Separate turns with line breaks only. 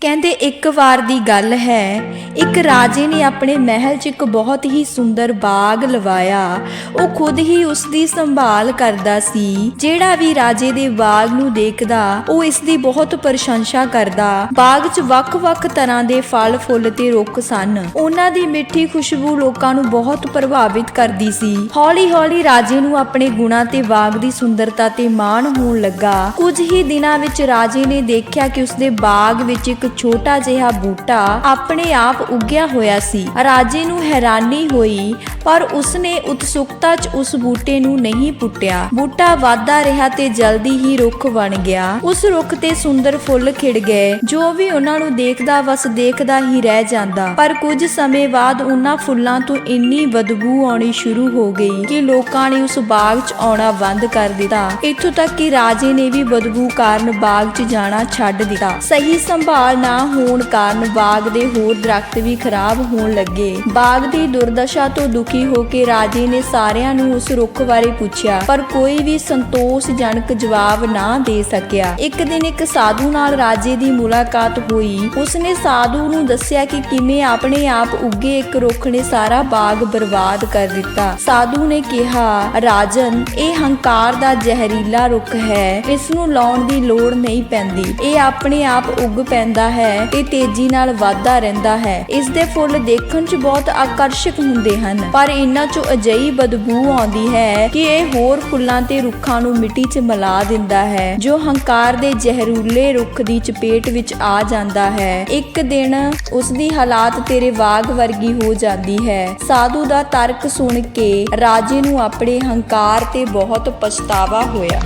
ਕਹਿੰਦੇ, ਇੱਕ ਵਾਰ ਦੀ ਗੱਲ ਹੈ। ਇੱਕ ਰਾਜੇ ਨੇ ਆਪਣੇ ਮਹਿਲ 'ਚ ਇੱਕ ਬਹੁਤ ਹੀ ਸੁੰਦਰ ਬਾਗ ਲਵਾਇਆ। ਉਹ ਖੁਦ ਹੀ ਉਸ ਦੀ ਸੰਭਾਲ ਕਰਦਾ ਸੀ। ਜਿਹੜਾ ਵੀ ਰਾਜੇ ਦੇ ਬਾਗ ਨੂੰ ਦੇਖਦਾ, ਉਹ ਇਸ ਦੀ ਬਹੁਤ ਪ੍ਰਸ਼ੰਸਾ ਕਰਦਾ। ਬਾਗ 'ਚ ਵੱਖ-ਵੱਖ ਤਰ੍ਹਾਂ ਦੇ ਫਲ, ਫੁੱਲ ਤੇ ਰੁੱਖ ਸਨ। ਉਹਨਾਂ ਦੀ ਮਿੱਠੀ ਖੁਸ਼ਬੂ ਲੋਕਾਂ ਨੂੰ ਬਹੁਤ ਪ੍ਰਭਾਵਿਤ ਕਰਦੀ ਸੀ। ਹੌਲੀ-ਹੌਲੀ ਰਾਜੇ ਨੂੰ ਆਪਣੇ ਗੁਣਾਂ ਤੇ ਬਾਗ ਦੀ ਸੁੰਦਰਤਾ ਤੇ ਮਾਣ ਹੋਣ ਲੱਗਾ। ਕੁਝ ਹੀ ਦਿਨਾਂ ਵਿੱਚ ਰਾਜੇ ਨੇ ਦੇਖਿਆ ਕਿ ਉਸਦੇ ਬਾਗ ਵਿੱਚ ਇੱਕ ਛੋਟਾ ਜਿਹਾ ਬੂਟਾ ਆਪਣੇ ਆਪ ਉੱਗਿਆ ਹੋਇਆ ਸੀ। ਰਾਜੇ ਨੂੰ ਹੈਰਾਨੀ ਹੋਈ, ਪਰ ਉਸਨੇ ਉਤਸੁਕਤਾ 'ਚ ਉਸ ਬੂਟੇ ਨੂੰ ਨਹੀਂ ਪੁੱਟਿਆ। ਬੂਟਾ ਵਾਧਾ ਰਿਹਾ ਤੇ ਜਲਦੀ ਹੀ ਰੁੱਖ ਬਣ ਗਿਆ। ਉਸ ਰੁੱਖ ਤੇ ਸੁੰਦਰ ਫੁੱਲ ਖਿੜ ਗਏ। ਜੋ ਵੀ ਉਹਨਾਂ ਨੂੰ ਦੇਖਦਾ, ਬਸ ਦੇਖਦਾ ਹੀ ਰਹਿ ਜਾਂਦਾ। ਪਰ ਕੁਝ ਸਮੇਂ ਬਾਅਦ ਉਹਨਾਂ ਫੁੱਲਾਂ ਤੋਂ ਇੰਨੀ ਬਦਬੂ ਆਉਣੀ ਸ਼ੁਰੂ ਹੋ ਗਈ ਕਿ ਲੋਕਾਂ ਨੇ ਉਸ ਬਾਗ 'ਚ ਆਉਣਾ ਬੰਦ ਕਰ ਦਿੱਤਾ। ਇੱਥੋਂ ਤੱਕ ਕਿ ਰਾਜੇ ਨੇ ਵੀ ਬਦਬੂ ਕਾਰਨ ਬਾਗ 'ਚ ਜਾਣਾ ਛੱਡ ਦਿੱਤਾ। ਸਹੀ ਸੰਭਾਲ ਨਾ ਹੋਣ ਕਾਰਨ ਬਾਗ ਦੇ ਹੋਰ ਦਰਖਤ ਵੀ ਖਰਾਬ ਹੋਣ ਲੱਗੇ। ਬਾਗ ਦੀ ਦੁਰਦਸ਼ਾ ਤੋਂ ਦੁਖੀ ਹੋ ਕੇ ਰਾਜੇ ਨੇ ਸਾਰਿਆਂ ਨੂੰ ਉਸ ਰੁੱਖ ਬਾਰੇ ਪੁੱਛਿਆ, ਪਰ ਕੋਈ ਵੀ ਸੰਤੋਸ਼ਜਨਕ ਜਵਾਬ ਨਾ ਦੇ ਸਕਿਆ। ਇੱਕ ਦਿਨ ਇੱਕ ਸਾਧੂ ਨਾਲ ਰਾਜੇ ਦੀ ਮੁਲਾਕਾਤ ਹੋਈ। ਉਸਨੇ ਸਾਧੂ ਨੂੰ ਦੱਸਿਆ ਕਿ ਕਿਵੇਂ ਆਪਣੇ ਆਪ ਉੱਗੇ ਇੱਕ ਰੁੱਖ ਨੇ ਸਾਰਾ ਬਾਗ ਬਰਬਾਦ ਕਰ ਦਿੱਤਾ। ਸਾਧੂ ਨੇ ਕਿਹਾ, ਰਾਜਨ, ਇਹ ਹੰਕਾਰ ਦਾ ਜ਼ਹਿਰੀਲਾ ਰੁੱਖ ਹੈ। ਇਸ ਨੂੰ ਲਾਉਣ ਦੀ ਲੋੜ ਨਹੀਂ ਪੈਂਦੀ। ਇਹ ਆਪਣੇ ਆਪ ਉੱਗ ਪੈਂਦਾ ਹੈ ਤੇ ਤੇਜ਼ੀ ਨਾਲ ਵਧਦਾ ਰਹਿੰਦਾ ਹੈ। ਇਸ ਦੇ ਫੁੱਲ ਦੇਖਣ 'ਚ ਬਹੁਤ ਆਕਰਸ਼ਕ ਹੁੰਦੇ ਹਨ। ਪਰ ਇਹਨਾਂ 'ਚੋਂ ਅਜਿਹੀ ਬਦਬੂ ਆਉਂਦੀ ਹੈ ਕਿ ਇਹ ਹੋਰ ਫੁੱਲਾਂ ਤੇ ਰੁੱਖਾਂ ਨੂੰ ਮਿੱਟੀ 'ਚ ਮਿਲਾ ਦਿੰਦਾ ਹੈ, ਜੋ ਹੰਕਾਰ ਦੇ ਜ਼ਹਿਰੀਲੇ ਰੁੱਖ ਦੀ ਚਪੇਟ ਵਿੱਚ ਆ ਜਾਂਦਾ ਹੈ। ਇੱਕ ਦਿਨ ਉਸ ਦੀ ਹਾਲਾਤ ਤੇਰੇ ਬਾਗ ਵਰਗੀ ਹੋ ਜਾਂਦੀ ਹੈ। ਸਾਧੂ ਦਾ ਤਰਕ ਸੁਣ ਕੇ ਰਾਜੇ ਨੂੰ ਆਪਣੇ ਹੰਕਾਰ ਤੇ ਬਹੁਤ ਪਛਤਾਵਾ ਹੋਇਆ।